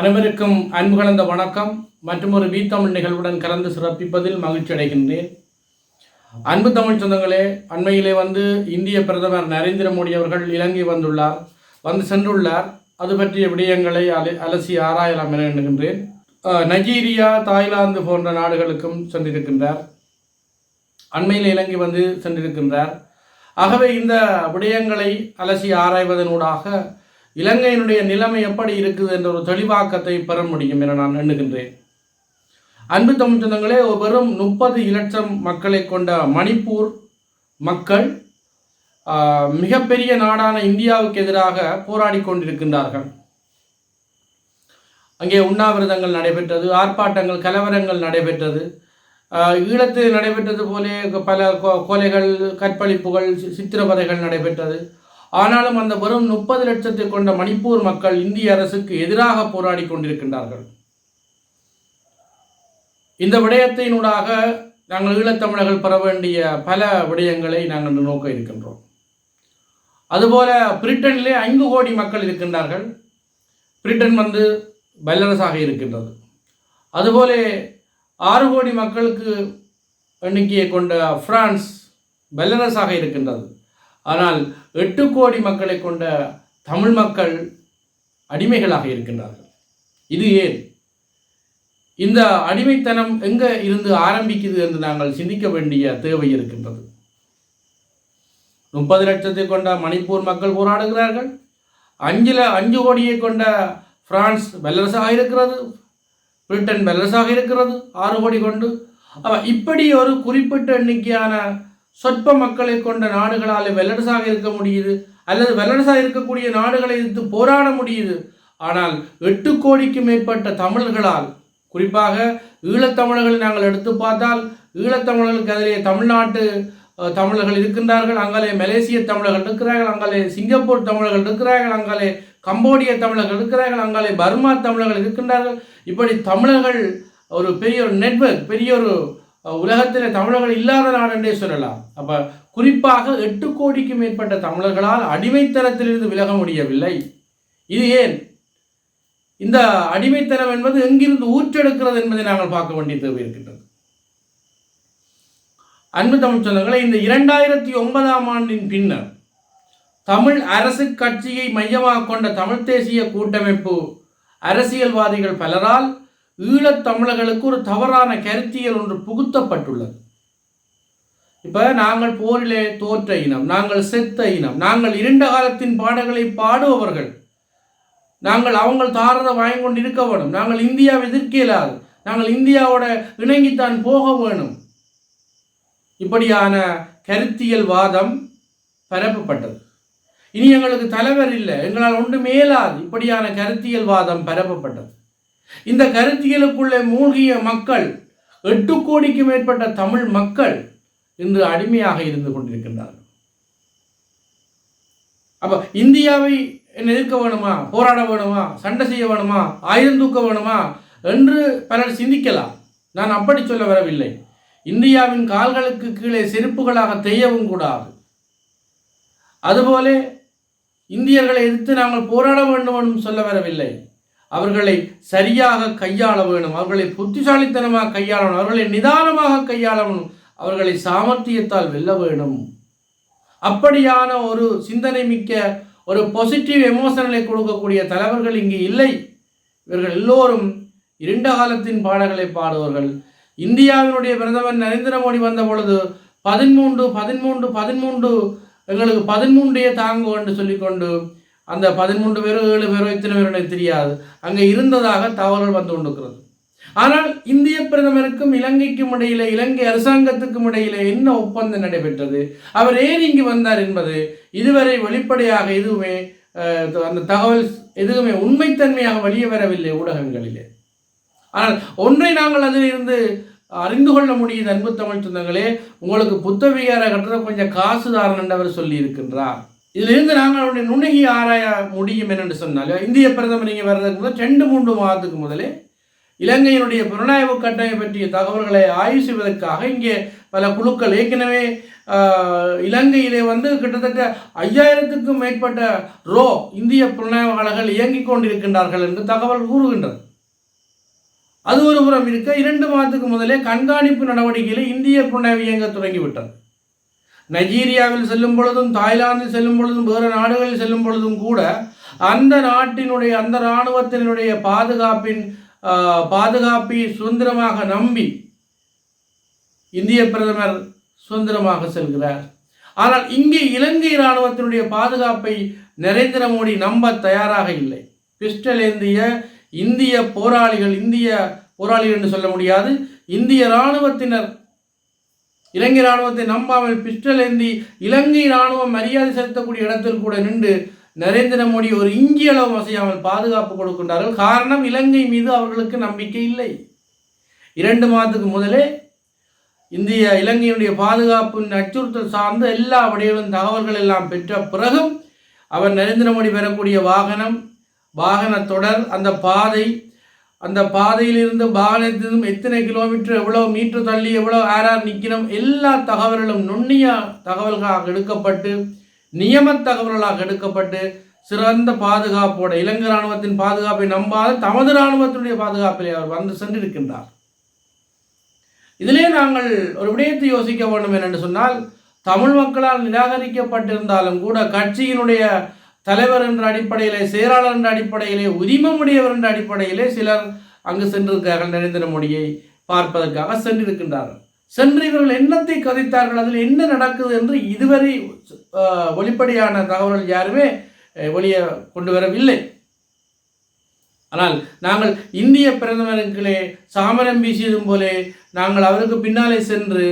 அனைவருக்கும் அன்பு கலந்த வணக்கம். மற்றும் ஒரு வி தமிழ் நிகழ்வுடன் கலந்து சிறப்பிப்பதில் மகிழ்ச்சி அடைகின்றேன். அன்பு தமிழ் சொந்தங்களே அண்மையிலே வந்து இந்திய பிரதமர் நரேந்திர மோடி அவர்கள் இலங்கை வந்துள்ளார். வந்து சென்றுள்ளார். அது பற்றிய விடயங்களை அல அலசி ஆராயலாம் என எண்ணுகின்றேன். நைஜீரியா தாய்லாந்து போன்ற நாடுகளுக்கும் சென்றிருக்கின்றார். அண்மையில் இலங்கை வந்து சென்றிருக்கின்றார். ஆகவே இந்த விடயங்களை அலசி ஆராய்வதனூடாக இலங்கையினுடைய நிலைமை எப்படி இருக்குது என்ற ஒரு தெளிவாக்கத்தை பெற முடியும் என நான் எண்ணுகின்றேன். அன்பு தமிழ் சொந்தங்களே வெறும் முப்பது இலட்சம் மக்களை கொண்ட மணிப்பூர் மக்கள் மிகப்பெரிய நாடான இந்தியாவுக்கு எதிராக போராடி கொண்டிருக்கின்றார்கள். அங்கே உண்ணாவிரதங்கள் நடைபெற்றது ஆர்ப்பாட்டங்கள் கலவரங்கள் நடைபெற்றது. ஈழத்தில் நடைபெற்றது போலே பல கொலைகள் கற்பழிப்புகள் சி- சித்திரவதைகள் நடைபெற்றது. ஆனாலும் அந்த வெறும் முப்பது லட்சத்தை கொண்ட மணிப்பூர் மக்கள் இந்திய அரசுக்கு எதிராக போராடி கொண்டிருக்கின்றார்கள். இந்த விடயத்தினூடாக நாங்கள் ஈழத்தமிழர்கள் பெற வேண்டிய பல விடயங்களை நாங்கள் நோக்க இருக்கின்றோம். அதுபோல பிரிட்டனிலே ஐந்து கோடி மக்கள் இருக்கின்றார்கள். பிரிட்டன் வந்து வல்லரசாக இருக்கின்றது. அதுபோல ஆறு கோடி மக்களுக்கு எண்ணிக்கையை கொண்ட பிரான்ஸ் வல்லரசாக இருக்கின்றது. ஆனால் எட்டு கோடி மக்களை கொண்ட தமிழ் மக்கள் அடிமைகளாக இருக்கின்றார்கள். இது ஏன்? இந்த அடிமைத்தனம் எங்க இருந்து ஆரம்பிக்குது என்று நாங்கள் சிந்திக்க வேண்டிய தேவை இருக்கின்றது. முப்பது லட்சத்தை கொண்ட மணிப்பூர் மக்கள் போராடுகிறார்கள். அஞ்சில் அஞ்சு கோடியை கொண்ட பிரான்ஸ் வல்லரசாக இருக்கிறது. பிரிட்டன் வல்லரசாக இருக்கிறது. ஆறு கோடி கொண்டு. அப்ப இப்படி ஒரு குறிப்பிட்ட எண்ணிக்கையான சொற்ப மக்களை கொண்ட நாடுகளால் வல்லரசாக இருக்க முடியுது அல்லது வல்லரசாக இருக்கக்கூடிய நாடுகளை எதிர்த்து போராட முடியுது. ஆனால் எட்டு கோடிக்கு மேற்பட்ட தமிழர்களால் குறிப்பாக ஈழத்தமிழர்களை நாங்கள் எடுத்து பார்த்தால் ஈழத்தமிழர்களுக்கு அதிலே தமிழ்நாட்டு தமிழர்கள் இருக்கின்றார்கள் அங்காலே மலேசிய தமிழர்கள் இருக்கிறார்கள் அங்காலே சிங்கப்பூர் தமிழர்கள் இருக்கிறார்கள் அங்காலே கம்போடிய தமிழர்கள் இருக்கிறார்கள் அங்காலே பர்மா தமிழர்கள் இருக்கின்றார்கள். இப்படி தமிழர்கள் ஒரு பெரிய ஒரு நெட்வொர்க் பெரிய ஒரு உலகத்தில் தமிழர்கள் இல்லாத நாடு என்றே சொல்லலாம். அப்போ குறிப்பாக எட்டு கோடிக்கு மேற்பட்ட தமிழர்களால் அடிமைத்தனத்திலிருந்து விலக முடியவில்லை. இது ஏன்? இந்த அடிமைத்தனம் என்பது எங்கிருந்து ஊற்றெடுக்கிறது என்பதை நாங்கள் பார்க்க வேண்டிய தேவை இருக்கின்றது. அன்பு தமிழ் சொந்தங்களை இந்த இரண்டாயிரத்தி ஒன்பதாம் ஆண்டின் பின்னர் தமிழ் அரசு கட்சியை மையமாக கொண்ட தமிழ் தேசிய கூட்டமைப்பு அரசியல்வாதிகள் பலரால் ஈழத்தமிழர்களுக்கு ஒரு தவறான கருத்தியல் ஒன்று புகுத்தப்பட்டுள்ளது. இப்போ நாங்கள் போரிலே தோற்ற இனம் நாங்கள் செத்த இனம் நாங்கள் இரண்ட காலத்தின் பாடல்களை பாடுபவர்கள் நாங்கள் அவங்கள் தாரத வாங்கி கொண்டு இருக்க வேணும் நாங்கள் இந்தியாவை எதிர்க்க இயலாது நாங்கள் இந்தியாவோட இணங்கித்தான் போக வேணும். இப்படியான கருத்தியல் வாதம் பரப்பப்பட்டது. இனி எங்களுக்கு தலைவர் இல்லை எங்களால் ஒன்று மேலாது இப்படியான கருத்தியல் வாதம் பரப்பப்பட்டது. இந்த கருத்தியலுக்குள்ளே மூழ்கிய மக்கள் எட்டு கோடிக்கு மேற்பட்ட தமிழ் மக்கள் இன்று அடிமையாக இருந்து கொண்டிருக்கின்றார்கள். அப்ப இந்தியாவை எதிர்க்க வேணுமா போராட வேணுமா சண்டை செய்ய வேணுமா ஆயுதம் தூக்க வேணுமா என்று பலர் சிந்திக்கலாம். நான் அப்படி சொல்ல வரவில்லை. இந்தியாவின் கால்களுக்கு கீழே செருப்புகளாக தெய்யவும் கூடாது. அதுபோல இந்தியர்களை எதிர்த்து நாங்கள் போராட வேண்டும் என்றும் சொல்ல வரவில்லை. அவர்களை சரியாக கையாள வேணும். அவர்களை புத்திசாலித்தனமாக கையாள வேணும். அவர்களை நிதானமாக கையாள வேணும். அவர்களை சாமர்த்தியத்தால் வெல்ல வேணும். அப்படியான ஒரு சிந்தனை மிக்க ஒரு பாசிட்டிவ் எமோஷனலை கொடுக்கக்கூடிய தலைவர்கள் இங்கு இல்லை. இவர்கள் எல்லோரும் இருண்ட காலத்தின் பாடல்களை பாடுவார்கள். இந்தியாவினுடைய பிரதமர் நரேந்திர மோடி வந்த பொழுது பதிமூன்று பதிமூன்று பதிமூன்று எங்களுக்கு பதிமூன்றையே தாங்கு என்று சொல்லிக்கொண்டு அந்த பதிமூன்று பேரோ ஏழு பேரோ இத்தனை பேரோ எனக்கு தெரியாது. அங்கே இருந்ததாக தகவல்கள் வந்து கொண்டிருக்கிறது. ஆனால் இந்திய பிரதமருக்கும் இலங்கைக்கும் இடையிலே இலங்கை அரசாங்கத்துக்கும் இடையிலே என்ன ஒப்பந்தம் நடைபெற்றது? அவர் ஏன் இங்கு வந்தார் என்பது இதுவரை வெளிப்படையாக எதுவுமே அந்த தகவல் எதுவுமே உண்மைத்தன்மையாக வெளியே வரவில்லை ஊடகங்களிலே. ஆனால் ஒன்றை நாங்கள் அதில் இருந்து அறிந்து கொள்ள முடியுது அன்பு தமிழ் சொந்தங்களே உங்களுக்கு புத்த விகார கொஞ்சம் காசு தாரன் என்றவர் சொல்லி இருக்கின்றார் இதிலிருந்து நாங்கள் அவருடைய நுணுகி ஆராய முடியும் என்று சொன்னால் இந்திய பிரதமர் இங்கே வர்றதுக்கு முதல் ரெண்டு மூன்று மாதத்துக்கு முதலே இலங்கையினுடைய புலனாய்வு கட்டமை பற்றிய தகவல்களை ஆய்வு செய்வதற்காக இங்கே பல குழுக்கள் ஏற்கனவே இலங்கையிலே வந்து கிட்டத்தட்ட ஐயாயிரத்துக்கும் மேற்பட்ட ரோ இந்திய புலனாய்வாளர்கள் இயங்கிக் கொண்டிருக்கின்றார்கள் என்று தகவல் கூறுகின்றது. அது ஒரு புறம் இருக்க இரண்டு மாதத்துக்கு முதலே கண்காணிப்பு நடவடிக்கைகளை இந்திய புலனாய்வு இயங்க தொடங்கிவிட்டது. நைஜீரியாவில் செல்லும் பொழுதும் தாய்லாந்தில் செல்லும் பொழுதும் வேறு நாடுகளில் செல்லும் பொழுதும் கூட அந்த நாட்டினுடைய அந்த இராணுவத்தினுடைய பாதுகாப்பின் பாதுகாப்பை சுதந்திரமாக நம்பி இந்திய பிரதமர் சுதந்திரமாக செல்கிறார். ஆனால் இங்கே இலங்கை இராணுவத்தினுடைய பாதுகாப்பை நரேந்திர மோடி நம்ப தயாராக இல்லை. பிஸ்டல் ஏந்திய இந்திய போராளிகள் இந்திய போராளிகள் என்று சொல்ல முடியாது. இந்திய இராணுவத்தினர் இலங்கை இராணுவத்தை நம்பாமல் பிஸ்டல் ஏந்தி இலங்கை இராணுவம் மரியாதை செலுத்தக்கூடிய இடத்தில் கூட நின்று நரேந்திர மோடி ஒரு இஞ்சி அளவு அசையாமல் பாதுகாப்பு கொடுக்கின்றார்கள். காரணம் இலங்கை மீது அவர்களுக்கு நம்பிக்கை இல்லை. இரண்டு மாதத்துக்கு முதலே இந்திய இலங்கையினுடைய பாதுகாப்பின் அச்சுறுத்தல் சார்ந்த எல்லா விடயங்களும் தகவல்கள் எல்லாம் பெற்ற பிறகும் அவர் நரேந்திர மோடி பெறக்கூடிய வாகனம் வாகன தொடர் அந்த பாதை அந்த பாதையிலிருந்து பாலத்திலிருந்து எத்தனை கிலோமீட்டர் எவ்வளோ மீட்டர் தள்ளி எவ்வளோ ஆர்ஆர் நிற்கணும் எல்லா தகவல்களும் நுண்ணிய தகவல்களாக எடுக்கப்பட்டு நியம தகவல்களாக எடுக்கப்பட்டு சிறந்த பாதுகாப்போட இலங்கை இராணுவத்தின் பாதுகாப்பை நம்பாத தமது இராணுவத்தினுடைய பாதுகாப்பிலே அவர் வந்து சென்றிருக்கின்றார். இதிலே நாங்கள் ஒரு விடயத்தை யோசிக்க வேண்டும் என்னென்று சொன்னால் தமிழ் மக்களால் நிராகரிக்கப்பட்டிருந்தாலும் கூட கட்சியினுடைய தலைவர் என்ற அடிப்படையிலே செயலாளர் என்ற அடிப்படையிலே உரிமமுடையவர் என்ற அடிப்படையிலே சிலர் அங்கு சென்றிருக்கிறார்கள் நரேந்திர மோடியை பார்ப்பதற்காக சென்றிருக்கின்றார்கள் சென்று இவர்கள் என்னத்தை கதைத்தார்கள் அதில் என்ன நடக்குது என்று இதுவரை அஹ், வெளிப்படையான தகவல்கள் யாருமே அஹ், வெளியே கொண்டு வரவில்லை. ஆனால் நாங்கள் இந்திய பிரதமருக்களே சாமரம் வீசியதும் போலே நாங்கள் அவருக்கு பின்னாலே சென்று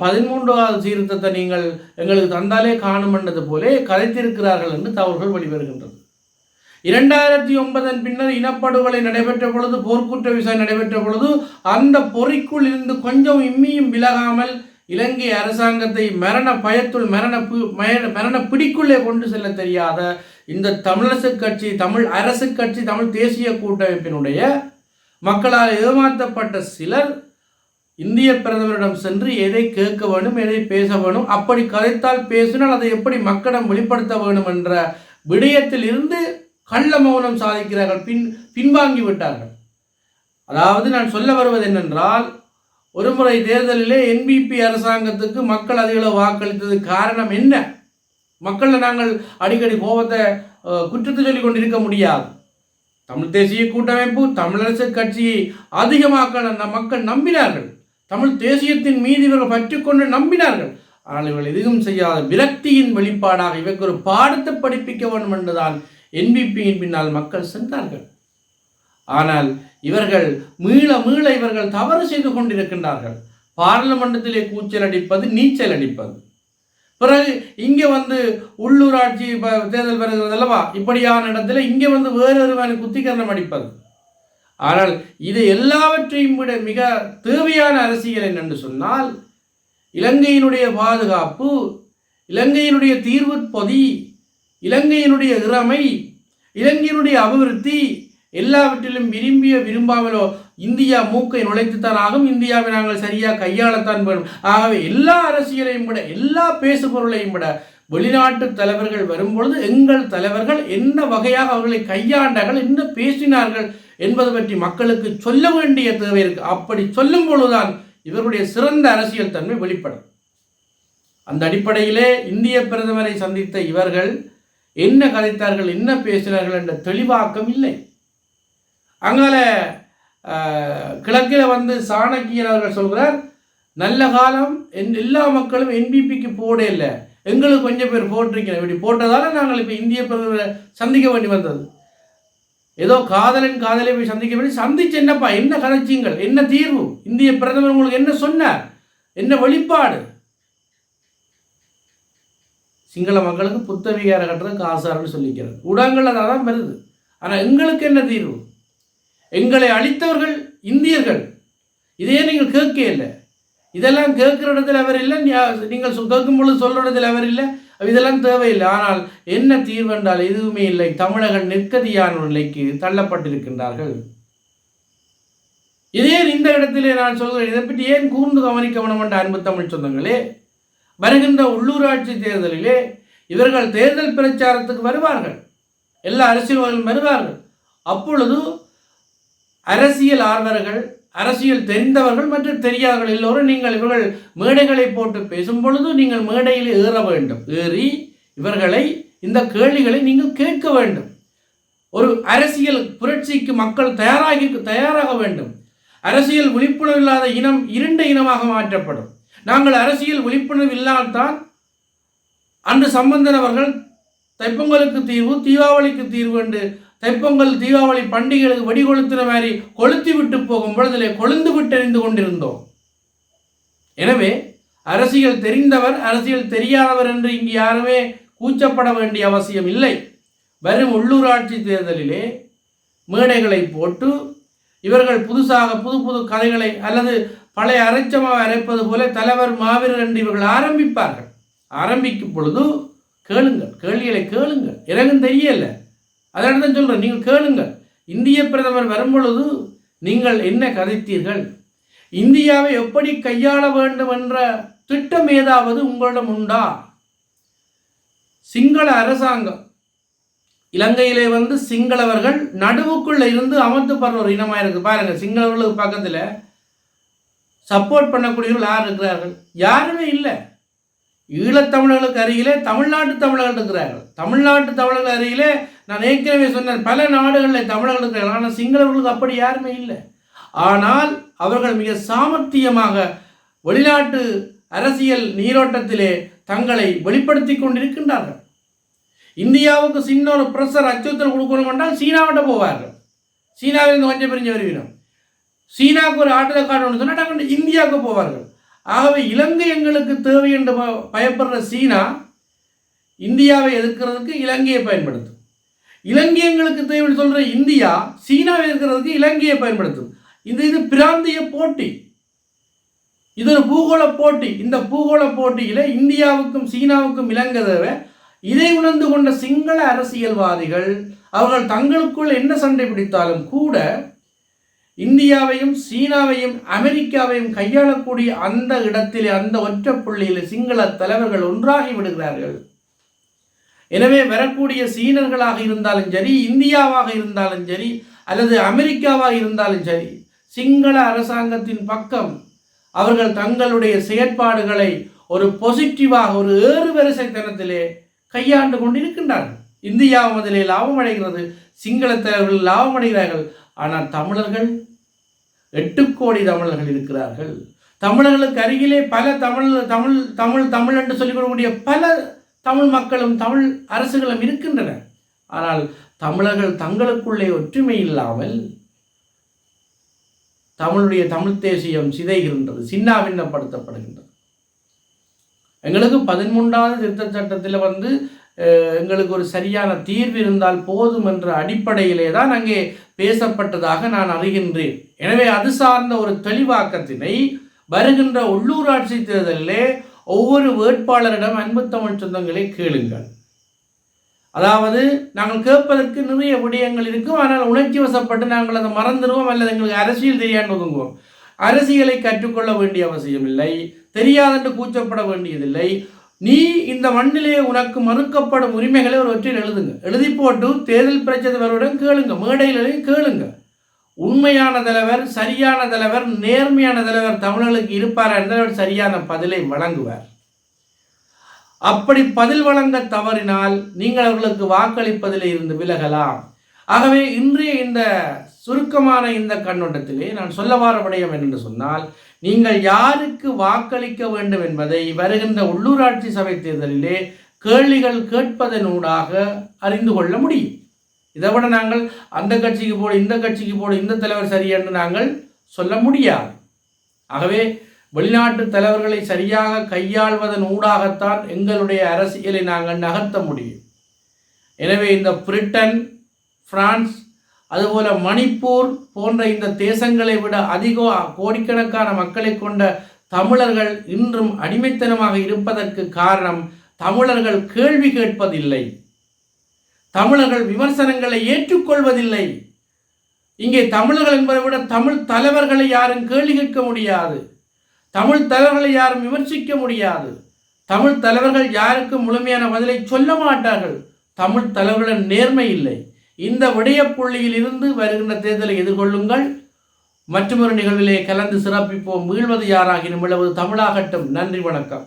பதிமூன்றாவது சீர்திருத்தத்தை நீங்கள் எங்களுக்கு தந்தாலே காணும் என்றது போலே கதைத்திருக்கிறார்கள் என்று தவறுகள் வெளிவருகின்றது. இரண்டாயிரத்தி ஒன்பதன் பின்னர் இனப்படுகொலை நடைபெற்ற பொழுது போர்க்குற்ற விசாரணை நடைபெற்ற பொழுது அந்த பொறிக்குள் இருந்து கொஞ்சம் இம்மியும் விலகாமல் இலங்கை அரசாங்கத்தை மரண பயத்துள் மரண பு- மரண பிடிக்குள்ளே கொண்டு செல்ல தெரியாத இந்த தமிழரசு கட்சி தமிழ் அரசு கட்சி தமிழ் தேசிய கூட்டமைப்பினுடைய மக்களால் ஏமாற்றப்பட்ட சிலர் இந்திய பிரதமரிடம் சென்று எதை கேட்க வேணும் எதை பேச வேணும் அப்படி கதைத்தால் பேசினால் அதை எப்படி மக்களிடம் வெளிப்படுத்த வேணும் என்ற விடயத்தில் இருந்து கள்ள மௌனம் சாதிக்கிறார்கள் பின் பின்வாங்கி விட்டார்கள். அதாவது நான் சொல்ல வருவது என்னென்றால் ஒருமுறை தேர்தலிலே என்பிபி அரசாங்கத்துக்கு மக்கள் அதிகளவு வாக்களித்தது காரணம் என்ன? மக்களை நாங்கள் அடிக்கடி கோபத்தை குற்றத்தை சொல்லி கொண்டிருக்க முடியாது. தமிழ் தேசிய கூட்டமைப்பு தமிழரசு கட்சியை அதிகமாக மக்கள் நம்பினார்கள். தமிழ் தேசியத்தின் மீது இவர்கள் பற்றிக்கொண்டு நம்பினார்கள். ஆனால் இவர்கள் எதுவும் செய்யாத விரக்தியின் வெளிப்பாடாக இவருக்கு ஒரு பாடத்தை படிப்பிக்க வேண்டும் என்றுதான் என்பிபியின் பின்னால் மக்கள் சென்றார்கள். ஆனால் இவர்கள் மீள மீள இவர்கள் தவறு செய்து கொண்டிருக்கின்றார்கள். பார்லமெண்டத்திலே கூச்சல் அடிப்பது நீச்சல் அடிப்பது. பிறகு இங்கே வந்து உள்ளூராட்சி ப- தேர்தல் பெறுகிறது அல்லவா? இப்படியான இடத்துல இங்கே வந்து வேறொருவன் குத்திகரணம் அடிப்பது. ஆனால் இது எல்லாவற்றையும் விட மிக தேவையான அரசியல் என்னென்று சொன்னால் இலங்கையினுடைய பாதுகாப்பு இலங்கையினுடைய தீர்வு பொதி இலங்கையினுடைய இறமை இலங்கையினுடைய அபிவிருத்தி எல்லாவற்றிலும் விரும்பிய விரும்பாமலோ இந்தியா மூக்கை நுழைத்துத்தான் ஆகும். இந்தியாவை நாங்கள் சரியாக கையாளத்தான் வேணும் ஆகவே எல்லா அரசியலையும் விட எல்லா பேசுபொருளையும் விட வெளிநாட்டு தலைவர்கள் வரும்பொழுது எங்கள் தலைவர்கள் என்ன வகையாக அவர்களை கையாண்டார்கள் என்ன பேசினார்கள் என்பது பற்றி மக்களுக்கு சொல்ல வேண்டிய தேவை இருக்கு. அப்படி சொல்லும் பொழுதுதான் இவருடைய சிறந்த அரசியல் தன்மை வெளிப்படும். அந்த அடிப்படையிலே இந்திய பிரதமரை சந்தித்த இவர்கள் என்ன கதைத்தார்கள் என்ன பேசினார்கள் என்ற தெளிவாக்கம் இல்லை. அங்கால கிழக்கில் வந்து சாணக்கியன் அவர்கள் சொல்கிறார் நல்ல காலம் என் எல்லா மக்களும் என்பிபிக்கு போட இல்லை. எங்களுக்கு கொஞ்சம் பேர் போட்டிருக்கிறோம் இப்படி போட்டதால நாங்கள் இப்போ இந்திய பிரதமரை சந்திக்க வேண்டி வந்தது. ஏதோ காதலன் காதலை போய் சந்திக்க வேண்டி சந்திச்சு என்னப்பா? என்ன கதைச்சிங்கள்? என்ன தீர்வு? இந்திய பிரதமர் உங்களுக்கு என்ன சொன்னார்? என்ன வெளிப்பாடு சிங்கள மக்களுக்கு புத்தவிகார கட்டுறது காசாருன்னு சொல்லிக்கிறார். ஊடகங்கள் அதான் வருது ஆனால் எங்களுக்கு என்ன தீர்வு? எங்களை அழித்தவர்கள் இந்தியர்கள். இதே நீங்கள் கேட்க இல்லை. இதெல்லாம் கேட்குற இடத்துல அவர் இல்லை. நீங்கள் கேட்கும் பொழுது சொல்ற இடத்துல அவர் இல்லை. இதெல்லாம் தேவையில்லை. ஆனால் என்ன தீர்வு என்றால் எதுவுமே இல்லை. தமிழர்கள் நிற்கதியான ஒரு நிலைக்கு தள்ளப்பட்டிருக்கின்றார்கள். இதே இந்த இடத்திலே நான் சொல்கிறேன். இதை பற்றி ஏன் கூர்ந்து கவனிக்க வேணும் என்ற அன்பு தமிழ் சொந்தங்களே? வருகின்ற உள்ளூராட்சி தேர்தலிலே இவர்கள் தேர்தல் பிரச்சாரத்துக்கு வருவார்கள். எல்லா அரசியல்வாதிகளும் வருவார்கள். அப்பொழுது அரசியல் ஆர்வலர்கள் அரசியல் தெரிந்தவர்கள் மற்றும் தெரியாதவர்கள் எல்லோரும் நீங்கள் இவர்கள் மேடைகளை போட்டு பேசும் பொழுது நீங்கள் மேடையில் ஏற வேண்டும். ஏறி இவர்களை இந்த கேள்விகளை நீங்கள் கேட்க வேண்டும். ஒரு அரசியல் புரட்சிக்கு மக்கள் தயாராகி தயாராக வேண்டும். அரசியல் விழிப்புணர்வு இல்லாத இனம் இருண்ட இனமாக மாற்றப்படும். நாங்கள் அரசியல் விழிப்புணர்வு இல்லாதான் அன்று சம்பந்தன் அவர்கள் தைப்பொங்கலுக்கு தீர்வு தீபாவளிக்கு தீர்வு என்று தைப்பொங்கல் தீபாவளி பண்டிகைகளுக்கு வெடி கொளுத்துற மாதிரி கொளுத்தி விட்டு போகும் பொழுதிலே கொழுந்து விட்டு எறிந்து கொண்டிருந்தோம். எனவே அரசியல் தெரிந்தவர் அரசியல் தெரியாதவர் என்று இங்கு யாருமே கூச்சப்பட வேண்டிய அவசியம் இல்லை. வரும் உள்ளூராட்சி தேர்தலிலே மேடைகளை போட்டு இவர்கள் புதுசாக புது புது கதைகளை அல்லது பழைய அரைச்சமாக அரைப்பது போல தலைவர் மாவீரர் என்று இவர்கள் ஆரம்பிப்பார்கள். ஆரம்பிக்கும் பொழுது கேளுங்கள் கேள்விகளை கேளுங்கள். எனக்கும் தெரியலை. அதனால தான் சொல்கிறேன் நீங்கள் கேளுங்கள். இந்திய பிரதமர் வரும்பொழுது நீங்கள் என்ன கதைத்தீர்கள் இந்தியாவை எப்படி கையாள வேண்டும் என்ற திட்டம் ஏதாவது உங்களிடம் உண்டா? சிங்கள அரசாங்கம். இலங்கையிலே வந்து சிங்களவர்கள் நடுவுக்குள்ள இருந்து அமர்த்தப்படுற ஒரு இனமாக இருக்குது பாருங்க சிங்களவர்களுக்கு பக்கத்தில் சப்போர்ட் பண்ணக்கூடியவர்கள் யார் இருக்கிறார்கள்? யாருமே இல்லை. ஈழத்தமிழர்களுக்கு அருகிலே தமிழ்நாட்டு தமிழர்கள் இருக்கிறார்கள். தமிழ்நாட்டு தமிழர்கள் அருகிலே நான் ஏற்கனவே சொன்னேன் பல நாடுகளில் தமிழர்கள் ஆனால் சிங்களவர்களுக்கு அப்படி யாருமே இல்லை. ஆனால் அவர்கள் மிக சாமர்த்தியமாக வெளிநாட்டு அரசியல் நீரோட்டத்திலே தங்களை வெளிப்படுத்தி கொண்டிருக்கின்றார்கள். இந்தியாவுக்கு சின்ன ஒரு ப்ரெஷர் அச்சுறுத்தல் கொடுக்கணும் என்றால் சீனாவிட்ட போவார்கள். சீனாவிலிருந்து கொஞ்சம் பிரிஞ்சு வருவினோம் சீனாவுக்கு ஒரு ஆட்டல் காட்டணும்னு சொன்னால் நாங்கள் இந்தியாவுக்கு போவார்கள். ஆகவே இலங்கை எங்களுக்கு தேவை என்று ப- பயப்படுற சீனா இந்தியாவை எதிர்க்கிறதுக்கு இலங்கையை பயன்படுத்தும். இலங்கையங்களுக்கு தேவைன்னு சொல்கிற இந்தியா சீனாவை இருக்கிறதுக்கு இலங்கையை பயன்படுத்தும். இது இது பிராந்திய போட்டி. இது ஒரு பூகோள போட்டி. இந்த பூகோள போட்டியில் இந்தியாவுக்கும் சீனாவுக்கும் இலங்கை தேவை. இதை உணர்ந்து கொண்ட சிங்கள அரசியல்வாதிகள் அவர்கள் தங்களுக்குள் என்ன சண்டை பிடித்தாலும் கூட இந்தியாவையும் சீனாவையும் அமெரிக்காவையும் கையாளக்கூடிய அந்த இடத்திலே அந்த ஒற்றை புள்ளியில் சிங்கள தலைவர்கள் ஒன்றாகி விடுகிறார்கள். எனவே வரக்கூடிய சீனர்களாக இருந்தாலும் சரி இந்தியாவாக இருந்தாலும் சரி அல்லது அமெரிக்காவாக இருந்தாலும் சரி சிங்கள அரசாங்கத்தின் பக்கம் அவர்கள் தங்களுடைய செயற்பாடுகளை ஒரு பொசிட்டிவாக ஒரு ஏறு வரிசைத்தனத்திலே கையாண்டு கொண்டிருக்கின்றார்கள். இந்தியாவும் அதிலே லாபம் அடைகிறது சிங்கள தலைவர்கள் லாபம் அடைகிறார்கள். ஆனால் தமிழர்கள் எட்டு கோடி தமிழர்கள் இருக்கிறார்கள். தமிழர்களுக்கு அருகிலே பல தமிழ் தமிழ் தமிழ் தமிழ் என்று சொல்லிக் கொள்ளக்கூடிய பல தமிழ் மக்களும் தமிழ் அரசுகளும் இருக்கின்றன. ஆனால் தமிழர்கள் தங்களுக்குள்ளே ஒற்றுமை இல்லாமல் தமிழுடைய தமிழ் தேசியம் சிதைகின்றது சின்னாபின்னப்படுத்தப்படுகின்றது. எங்களுக்கு பதிமூன்றாவது திருத்த சட்டத்தில் வந்து எங்களுக்கு ஒரு சரியான தீர்வு இருந்தால் போதும் என்ற அடிப்படையிலே தான் அங்கே பேசப்பட்டதாக நான் அறிகின்றேன். எனவே அது சார்ந்த ஒரு தெளிவாக்கத்தினை வருகின்ற உள்ளூராட்சி தேர்தலிலே ஒவ்வொரு வேட்பாளரிடம் அன்பு தமிழ் சொந்தங்களை கேளுங்கள். அதாவது நாங்கள் கேட்பதற்கு நிறைய விடயங்கள் இருக்கும். ஆனால் உணர்ச்சி வசப்பட்டு நாங்கள் அதை மறந்துடுவோம் அல்லது எங்களுக்கு அரசியல் தெரியாமல் ஒதுங்குவோம் அரசியலை கற்றுக்கொள்ள வேண்டிய அவசியம் இல்லை. தெரியாதென்று கூச்சப்பட வேண்டியதில்லை. நீ இந்த மண்ணிலே உனக்கு மறுக்கப்படும் உரிமைகளை ஒரு ஒற்றில் எழுதுங்க. எழுதி போட்டு தேர்தல் பிரச்சனை வருடன் கேளுங்க. மேடையிலையும் கேளுங்க. உண்மையான தலைவர் சரியான தலைவர் நேர்மையான தலைவர் தமிழர்களுக்கு இருப்பார் என்றவர் சரியான பதிலை வழங்குவார். அப்படி பதில் வழங்க தவறினால் நீங்கள் அவர்களுக்கு வாக்களிப்பதில் இருந்து விலகலாம். ஆகவே இன்றைய இந்த சுருக்கமான இந்த கண்ணோட்டத்திலே நான் சொல்ல வார விடயம் என்று சொன்னால் நீங்கள் யாருக்கு வாக்களிக்க வேண்டும் என்பதை வருகின்ற உள்ளூராட்சி சபை தேர்தலிலே கேள்விகள் கேட்பதனூடாக அறிந்து கொள்ள முடியும். இதை விட நாங்கள் அந்த கட்சிக்கு போடு இந்த கட்சிக்கு போடு இந்த தலைவர் சரி என்று நாங்கள் சொல்ல முடியாது. ஆகவே வெளிநாட்டு தலைவர்களை சரியாக கையாள்வதன் ஊடாகத்தான் எங்களுடைய அரசியலை நாங்கள் நகர்த்த முடியும். எனவே இந்த பிரிட்டன் பிரான்ஸ் அதுபோல மணிப்பூர் போன்ற இந்த தேசங்களை விட அதிக கோடிக்கணக்கான மக்களை கொண்ட தமிழர்கள் இன்றும் அடிமைத்தனமாக இருப்பதற்கு காரணம் தமிழர்கள் கேள்வி கேட்பதில்லை. தமிழர்கள் விமர்சனங்களை ஏற்றுக்கொள்வதில்லை. இங்கே தமிழர்கள் என்பதை விட தமிழ் தலைவர்களை யாரும் கேள்வி கேட்க முடியாது. தமிழ் தலைவர்களை யாரும் விமர்சிக்க முடியாது. தமிழ் தலைவர்கள் யாருக்கும் முழுமையான பதிலை சொல்ல மாட்டார்கள். தமிழ் தலைவர்களின் நேர்மை இல்லை. இந்த விடயப்புள்ளியில் இருந்து வருகின்ற தேர்தலை எதிர்கொள்ளுங்கள். மற்றொரு நிகழ்விலே கலந்து சிறப்பிப்போம். மீழ்வது யாராகினும் இழவது தமிழாகட்டும். நன்றி வணக்கம்.